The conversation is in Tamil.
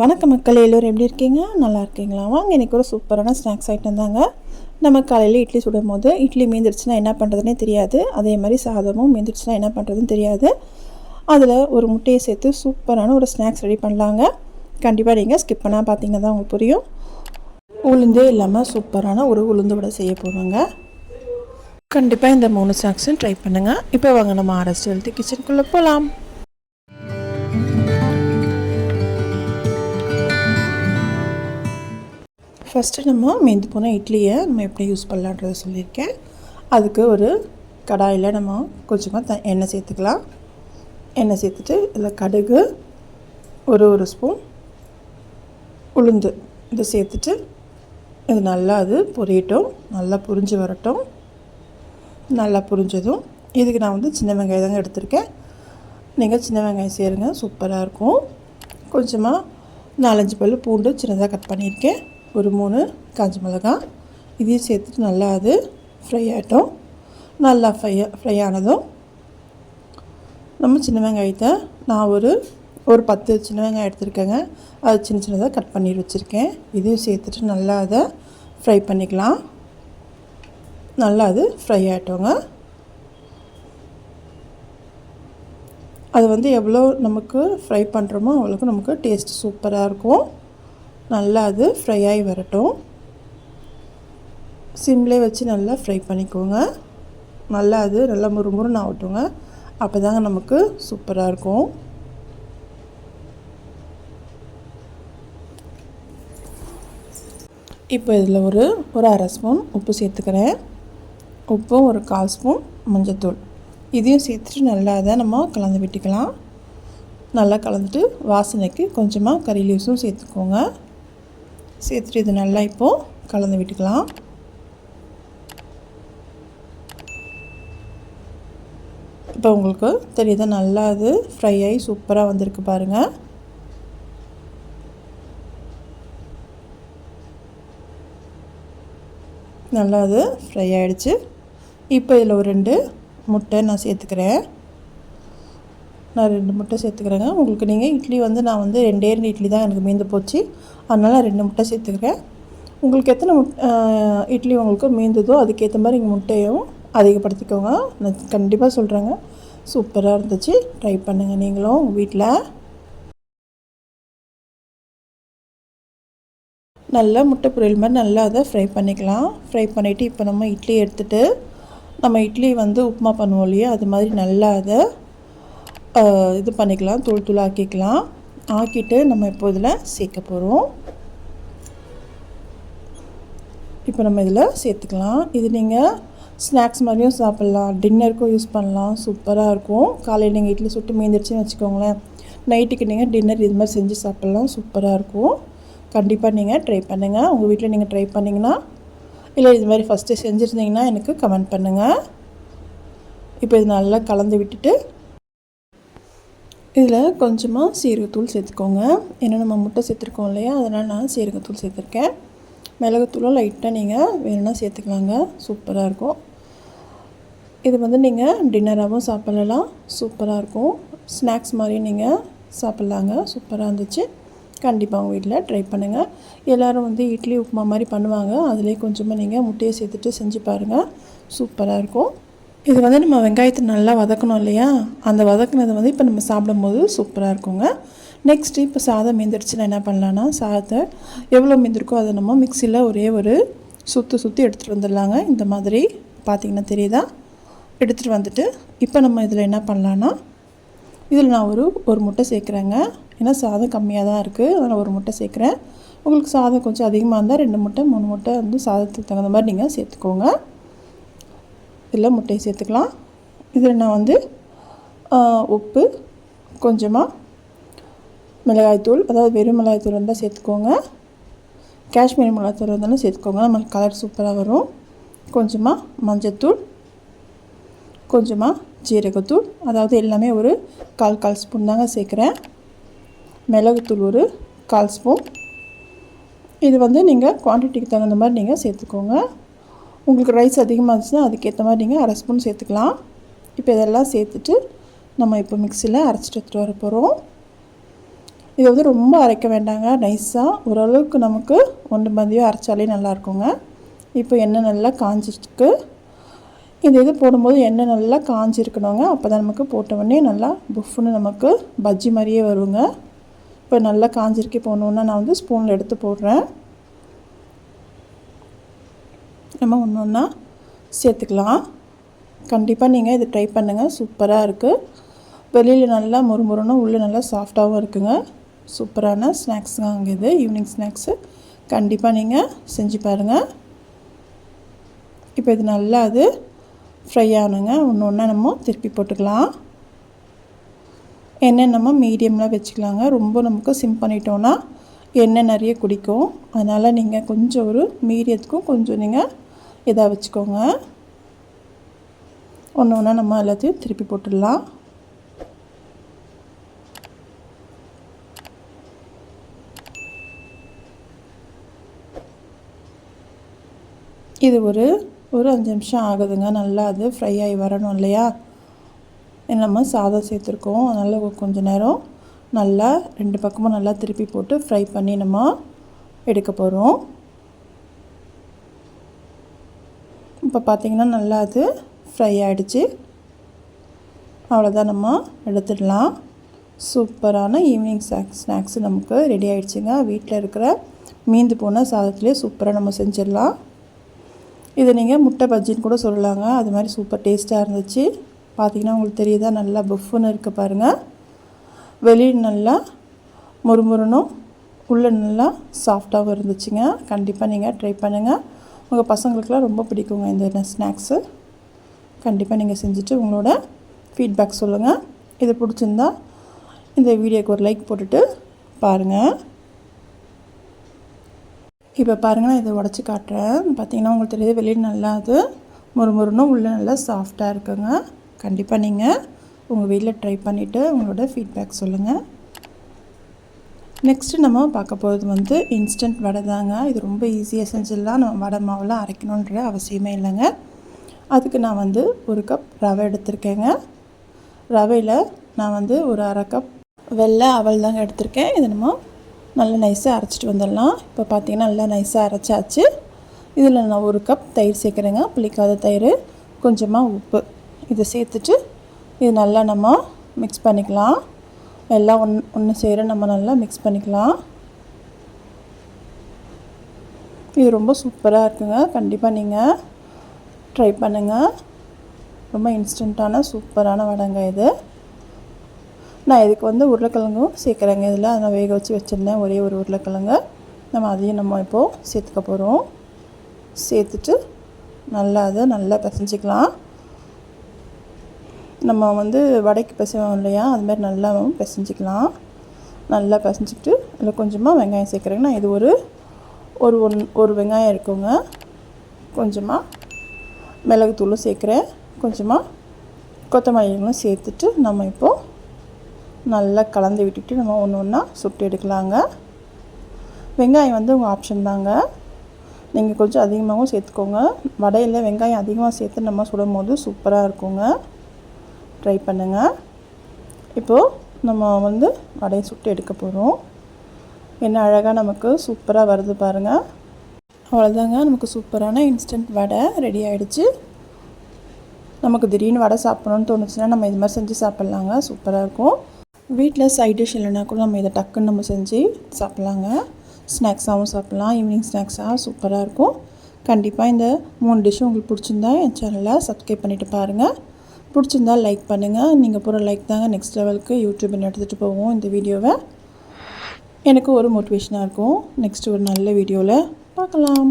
வணக்கம் மக்கள் எல்லோரும் எப்படி இருக்கீங்க? நல்லா இருக்கீங்களா? வாங்க இன்றைக்கி ஒரு சூப்பரான ஸ்நாக்ஸ் ஐட்டம் தாங்க. நம்ம காலையில் இட்லி சுடும் போது இட்லி மீந்துருச்சுன்னா என்ன பண்ணுறதுனே தெரியாது. அதே மாதிரி சாதமும் மீந்துருச்சுன்னா என்ன பண்ணுறதுன்னு தெரியாது. அதில் ஒரு முட்டையை சேர்த்து சூப்பரான ஒரு ஸ்நாக்ஸ் ரெடி பண்ணலாங்க. கண்டிப்பாக நீங்கள் ஸ்கிப் பண்ணால் பார்த்தீங்கன்னா தான் உங்களுக்கு புரியும். உளுந்தே இல்லாமல் சூப்பரான ஒரு உளுந்து வடை செய்ய போவாங்க கண்டிப்பாக இந்த மூணு ஸ்நாக்ஸும் ட்ரை பண்ணுங்கள் இப்போ வாங்க நம்ம ஆர்எஸ் ஹெல்த்தி கிச்சனுக்குள்ளே போகலாம் ஃபஸ்ட்டு நம்ம மீந்து போன இட்லியை நம்ம எப்படி யூஸ் பண்ணலான்றத சொல்லியிருக்கேன். அதுக்கு ஒரு கடாயில் நம்ம கொஞ்சமாக த எண்ணெய் சேர்த்துக்கலாம். எண்ணெய் சேர்த்துட்டு இதில் கடுகு ஒரு ஒரு ஸ்பூன் உளுந்து இதை சேர்த்துட்டு இது நல்லா அது பொரியட்டும் நல்லா புரிஞ்சு வரட்டும். நல்லா புரிஞ்சதும் இதுக்கு நான் வந்து சின்ன வெங்காயம் தாங்க எடுத்திருக்கேன். நீங்கள் சின்ன வெங்காயம் சேருங்க சூப்பராக இருக்கும். கொஞ்சமாக நாலஞ்சு பல் பூண்டு சின்னதாக கட் பண்ணியிருக்கேன். ஒரு மூணு காஞ்ச மிளகாய் இதையும் சேர்த்துட்டு நல்லா அது ஃப்ரை ஆகட்டும். நல்லா ஃப்ரை ஃப்ரை ஆனதும் நம்ம சின்ன வெங்காயத்தை நான் ஒரு ஒரு பத்து சின்ன வெங்காயம் எடுத்துருக்கேங்க. அது சின்ன சின்னதாக கட் பண்ணி வச்சுருக்கேன். இதையும் சேர்த்துட்டு நல்லா அதை ஃப்ரை பண்ணிக்கலாம். நல்லா அது ஃப்ரை ஆகிட்டோங்க. அது வந்து எவ்வளோ நமக்கு ஃப்ரை பண்ணுறோமோ அவ்வளோக்கு நமக்கு டேஸ்ட் சூப்பராக இருக்கும். நல்லா அது ஃப்ரை ஆகி வரட்டும். சிம்லே வச்சு நல்லா ஃப்ரை பண்ணிக்கோங்க. நல்லா அது நல்லா முறுமுறுன்னு ஆகட்டுங்க. அப்போ தாங்க நமக்கு சூப்பராக இருக்கும். இப்போ இதில் ஒரு ஒரு அரை ஸ்பூன் உப்பு சேர்த்துக்கிறேன். உப்பும் ஒரு கால் ஸ்பூன் மஞ்சத்தூள். இதையும் சேர்த்துட்டு நல்லா அதை நம்ம கலந்து விட்டுக்கலாம். நல்லா கலந்துட்டு வாசனைக்கு கொஞ்சமாக கறி லீவ்ஸும் சேர்த்துக்கோங்க. சேர்த்துட்டு இது நல்லா இப்போது கலந்து விட்டுக்கலாம். இப்போ உங்களுக்கு தெரியுதா நல்லா அது ஃப்ரை ஆகி சூப்பராக வந்திருக்கு பாருங்கள் நல்லா அது ஃப்ரை ஆகிடுச்சு இப்போ இதில் ஒரு ரெண்டு முட்டை நான் சேர்த்துக்கிறேன். நான் ரெண்டு முட்டை சேர்த்துக்கிறேங்க. உங்களுக்கு நீங்கள் இட்லி வந்து நான் வந்து ரெண்டே ரெண்டு இட்லி தான் எனக்கு மீந்து போச்சு. அதனால் ரெண்டு முட்டை சேர்த்துக்கிறேன். உங்களுக்கு எத்தனை முட் இட்லி உங்களுக்கு மீந்ததோ அதுக்கேற்ற மாதிரி இங்கே முட்டையும் அதிகப்படுத்திக்கோங்க. நான் கண்டிப்பாக சொல்கிறேங்க சூப்பராக இருந்துச்சு. ட்ரை பண்ணுங்கள் நீங்களும் உங்கள் வீட்டில் நல்லா முட்டை பொரியல் மாதிரி நல்லா அதை ஃப்ரை பண்ணிக்கலாம். ஃப்ரை பண்ணிவிட்டு இப்போ நம்ம இட்லி எடுத்துகிட்டு நம்ம இட்லி வந்து உப்புமா பண்ணுவோம் இல்லையா? அது மாதிரி நல்லா அதை இது பண்ணிக்கலாம். தூள் தூள் ஆக்கிக்கலாம். ஆக்கிட்டு நம்ம இப்போ இதில் சேர்க்க போகிறோம். இப்போ நம்ம இதில் சேர்த்துக்கலாம். இது நீங்கள் ஸ்நாக்ஸ் மாதிரியும் சாப்பிட்லாம். டின்னருக்கும் யூஸ் பண்ணலாம். சூப்பராக இருக்கும். காலையில் நீங்கள் இட்லி சுட்டு மீந்துருச்சுன்னு வச்சுக்கோங்களேன். நைட்டுக்கு நீங்கள் டின்னர் இது மாதிரி செஞ்சு சாப்பிட்லாம். சூப்பராக இருக்கும். கண்டிப்பாக நீங்கள் ட்ரை பண்ணுங்கள். உங்கள் வீட்டில் நீங்கள் ட்ரை பண்ணிங்கன்னா இல்லை இது மாதிரி ஃபஸ்ட்டு செஞ்சுருந்தீங்கன்னா எனக்கு கமெண்ட் பண்ணுங்கள். இப்போ இது நல்லா கலந்து விட்டுட்டு இதில் கொஞ்சமாக சீரகத்தூள் சேர்த்துக்கோங்க. ஏன்னா நம்ம முட்டை சேர்த்துருக்கோம் இல்லையா? அதனால் நான் சீரகத்தூள் சேர்த்துருக்கேன். மிளகுத்தூளும் லைட்டாக நீங்கள் வேணும்னா சேர்த்துக்கலாங்க. சூப்பராக இருக்கும். இது வந்து நீங்கள் டின்னராகவும் சாப்பிட்லாம். சூப்பராக இருக்கும். ஸ்நாக்ஸ் மாதிரி நீங்கள் சாப்பிட்லாங்க. சூப்பராக இருந்துச்சு. கண்டிப்பாக உங்கள் வீட்டில் ட்ரை பண்ணுங்கள் எல்லோரும் வந்து இட்லி உப்புமா மாதிரி பண்ணுவாங்க. அதிலே கொஞ்சமாக நீங்கள் முட்டையை சேர்த்துட்டு செஞ்சு பாருங்கள் சூப்பராக இருக்கும். இது வந்து நம்ம வெங்காயத்தை நல்லா வதக்கணும் இல்லையா? அந்த வதக்கினது வந்து இப்போ நம்ம சாப்பிடும்போது சூப்பராக இருக்குங்க. நெக்ஸ்ட்டு இப்போ சாதம் மீந்துருச்சுன்னா என்ன பண்ணலான்னா சாதத்தை எவ்வளோ மீந்திருக்கோ அதை நம்ம மிக்சியில் ஒரே ஒரு சுற்றி சுற்றி எடுத்துகிட்டு வந்துடலாங்க. இந்த மாதிரி பார்த்திங்கன்னா தெரியுதா? எடுத்துகிட்டு வந்துட்டு இப்போ நம்ம இதில் என்ன பண்ணலான்னா இதில் நான் ஒரு ஒரு முட்டை சேர்க்குறேங்க. ஏன்னா சாதம் கம்மியாக தான் இருக்குது அதனால் ஒரு முட்டை சேர்க்குறேன். உங்களுக்கு சாதம் கொஞ்சம் அதிகமாக இருந்தால் ரெண்டு முட்டை மூணு முட்டை வந்து சாதத்துக்கு தகுந்த மாதிரி நீங்கள் சேர்த்துக்கோங்க. இதில் முட்டையை சேர்த்துக்கலாம். இதில் நான் வந்து உப்பு கொஞ்சமாக மிளகாய்த்தூள் அதாவது வெறும் மிளகாய்த்தூள் இருந்தால் சேர்த்துக்கோங்க. காஷ்மீரி மிளகாய்த்தூள் இருந்தாலும் சேர்த்துக்கோங்க. நம்மளுக்கு கலர் சூப்பராக வரும். கொஞ்சமாக மஞ்சத்தூள் கொஞ்சமாக ஜீரகத்தூள் அதாவது எல்லாமே ஒரு கால் கால் ஸ்பூன் தாங்க சேர்க்குறேன். மிளகுத்தூள் ஒரு கால் ஸ்பூன் இது வந்து நீங்கள் குவான்டிட்டிக்கு தகுந்த மாதிரி நீங்கள் சேர்த்துக்கோங்க. உங்களுக்கு ரைஸ் அதிகமாக இருந்துச்சுன்னா அதுக்கேற்ற மாதிரி நீங்கள் அரை ஸ்பூன் சேர்த்துக்கலாம். இப்போ இதெல்லாம் சேர்த்துட்டு நம்ம இப்போ மிக்சியில் அரைச்சிட்டு எடுத்துகிட்டு வர போகிறோம் இதை வந்து ரொம்ப அரைக்க வேண்டாங்க. நைஸாக ஓரளவுக்கு நமக்கு ஒன்று மதியம் அரைச்சாலே நல்லாயிருக்குங்க இப்போ எண்ணெய் நல்லா காஞ்சிருக்கு இந்த இது போடும்போது எண்ணெய் நல்லா காஞ்சிருக்கணுங்க. அப்போ தான் நமக்கு போட்ட நல்லா புஃப்னு நமக்கு பஜ்ஜி மாதிரியே வருங்க. இப்போ நல்லா காஞ்சிருக்கே. போகணுன்னா நான் வந்து ஸ்பூனில் எடுத்து போடுறேன். நம்ம ஒன்று ஒன்றா சேர்த்துக்கலாம். கண்டிப்பாக நீங்கள் இது ட்ரை பண்ணுங்கள் சூப்பராக இருக்குது வெளியில் நல்லா முறுமுறுன்னு உள்ளே நல்லா சாஃப்டாகவும் இருக்குங்க. சூப்பரான ஸ்நாக்ஸுங்க அங்கே இது. ஈவினிங் ஸ்நாக்ஸு கண்டிப்பாக நீங்கள் செஞ்சு பாருங்கள் இப்போ இது நல்லா அது ஃப்ரை ஆகணுங்க ஒன்று ஒன்றா நம்ம திருப்பி போட்டுக்கலாம். எண்ணெய் நம்ம மீடியம்லாம் வச்சுக்கலாங்க. ரொம்ப நமக்கு சிம் பண்ணிட்டோன்னா எண்ணெய் நிறைய குடிக்கும். அதனால் நீங்கள் கொஞ்சம் ஒரு மீடியத்துக்கும் கொஞ்சம் நீங்கள் இதாக வச்சுக்கோங்க. ஒன்று ஒன்றா நம்ம எல்லாத்தையும் திருப்பி போட்டுடலாம். இது ஒரு ஒரு அஞ்சு நிமிஷம் ஆகுதுங்க. நல்லா அது ஃப்ரை ஆகி வரணும் இல்லையா? நம்ம சாதம் சேர்த்துருக்கோம். அதனால் கொஞ்சம் நேரம் நல்லா ரெண்டு பக்கமும் நல்லா திருப்பி போட்டு ஃப்ரை பண்ணி நம்ம எடுக்க போகிறோம் இப்போ பார்த்திங்கன்னா நல்லா அது ஃப்ரை ஆகிடுச்சு அவ்வளோதான் நம்ம எடுத்துடலாம். சூப்பரான ஈவினிங் ஸ்நாக்ஸ் ஸ்நாக்ஸு நமக்கு ரெடி ஆகிடுச்சிங்க வீட்டில் இருக்கிற மீந்து போன சாதத்துலேயே சூப்பராக நம்ம செஞ்சிடலாம். இதை நீங்கள் முட்டை பஜ்ஜின்னு கூட சொல்லலாங்க. அது மாதிரி சூப்பர் டேஸ்ட்டாக இருந்துச்சு. பார்த்திங்கன்னா உங்களுக்கு தெரியுதா? நல்லா பஃப்னு இருக்க பாருங்கள் வெளியில் நல்லா முறுமுறுனும் உள்ளே நல்லா சாஃப்டாகவும் இருந்துச்சுங்க. கண்டிப்பாக நீங்கள் ட்ரை பண்ணுங்கள் உங்கள் பசங்களுக்கெலாம் ரொம்ப பிடிக்குங்க இந்த ஸ்நாக்ஸு கண்டிப்பாக நீங்கள் செஞ்சுட்டு உங்களோட ஃபீட்பேக் சொல்லுங்கள் இது பிடிச்சிருந்தா இந்த வீடியோக்கு ஒரு லைக் போட்டுட்டு பாருங்கள் இப்போ பாருங்கள் நான் இதை உடச்சி காட்டுறேன். பார்த்தீங்கன்னா உங்களுக்கு தெரியுது வெளியில் நல்லா அது முறுமுறுன்னு உள்ளே நல்லா சாஃப்டாக இருக்குங்க. கண்டிப்பாக நீங்கள் உங்கள் வீட்டில் ட்ரை பண்ணிவிட்டு உங்களோட ஃபீட்பேக் சொல்லுங்கள் நெக்ஸ்ட்டு நம்ம பார்க்க போகிறது வந்து இன்ஸ்டன்ட் வடை தாங்க. இது ரொம்ப ஈஸியாக செஞ்சிடலாம் நம்ம வடை மாவெல்லாம் அரைக்கணுன்ற அவசியமே இல்லைங்க. அதுக்கு நான் வந்து ஒரு கப் ரவை எடுத்திருக்கேங்க. ரவையில் நான் வந்து ஒரு அரை கப் வெள்ளை அவல் தாங்க எடுத்திருக்கேன். இதை நம்ம நல்லா நைஸாக அரைச்சிட்டு வந்துடலாம். இப்போ பார்த்தீங்கன்னா நல்லா நைஸாக அரைச்சாச்சு. இதில் நான் ஒரு கப் தயிர் சேர்க்குறேங்க. புளிக்காத தயிர் கொஞ்சமாக உப்பு. இதை சேர்த்துட்டு இது நல்லா நம்ம மிக்ஸ் பண்ணிக்கலாம். எல்லாம் ஒன் ஒன்று சேர நம்ம நல்லா மிக்ஸ் பண்ணிக்கலாம். இது ரொம்ப சூப்பராக இருக்குங்க. கண்டிப்பாக நீங்கள் ட்ரை பண்ணுங்கள் ரொம்ப இன்ஸ்டண்ட்டான சூப்பரான வடைங்க இது. நான் இதுக்கு வந்து உருளைக்கிழங்கும் சேர்க்குறேங்க. இதில் நான் வேக வச்சு வச்சுருந்தேன். ஒரே ஒரு உருளைக்கிழங்கு. நம்ம அதையும் நம்ம இப்போது சேர்த்துக்க போகிறோம் சேர்த்துட்டு நல்லா அதை நல்லா பிசைஞ்சிக்கலாம். நம்ம வந்து வடைக்கு பிசைவோம் இல்லையா? அதுமாதிரி நல்லா பிசைஞ்சிக்கலாம். நல்லா பிசைஞ்சிக்கிட்டு அதில் கொஞ்சமாக வெங்காயம் சேர்க்குறேங்கன்னா இது ஒரு ஒரு ஒன் ஒரு வெங்காயம் இருக்குங்க. கொஞ்சமாக மிளகுத்தூளும் சேர்க்குறேன். கொஞ்சமாக கொத்தமல்லிகளும் சேர்த்துட்டு நம்ம இப்போது நல்லா கலந்து விட்டுட்டு நம்ம ஒன்று ஒன்றா சுட்டு எடுக்கலாங்க. வெங்காயம் வந்து உங்கள் ஆப்ஷன் தாங்க. நீங்கள் கொஞ்சம் அதிகமாகவும் சேர்த்துக்கோங்க. வடையில் வெங்காயம் அதிகமாக சேர்த்து நம்ம சுடும் போது சூப்பராக இருக்குங்க. ட்ரை பண்ணுங்கள் இப்போது நம்ம வந்து வடையை சுட்டு எடுக்க போகிறோம் என்ன அழகாக நமக்கு சூப்பராக வருது பாருங்கள் அவ்வளோதாங்க நமக்கு சூப்பரான இன்ஸ்டன்ட் வடை ரெடி ஆகிடுச்சு நமக்கு திடீர்னு வடை சாப்பிட்ணுன்னு தோணுச்சுன்னா நம்ம இது மாதிரி செஞ்சு சாப்பிட்லாங்க சூப்பராக இருக்கும். வீட்டில் சைட் டிஷ் இல்லைனா கூட நம்ம இதை டக்குன்னு நம்ம செஞ்சு சாப்பிட்லாங்க. ஸ்நாக்ஸாகவும் சாப்பிட்லாம் ஈவினிங் ஸ்நாக்ஸாக சூப்பராக இருக்கும். கண்டிப்பாக இந்த மூணு டிஷ்ஷும் உங்களுக்கு பிடிச்சிருந்தா என் சேனலை சப்ஸ்கிரைப் பண்ணிவிட்டு பாருங்கள் பிடிச்சிருந்தால் லைக் பண்ணுங்கள் நீங்கள் போகிற லைக் தாங்க நெக்ஸ்ட் லெவலுக்கு யூடியூப்பில் எடுத்துகிட்டு போவோம் இந்த வீடியோவை. எனக்கு ஒரு மோட்டிவேஷனாக இருக்கும். நெக்ஸ்ட் ஒரு நல்ல வீடியோவில் பார்க்கலாம்.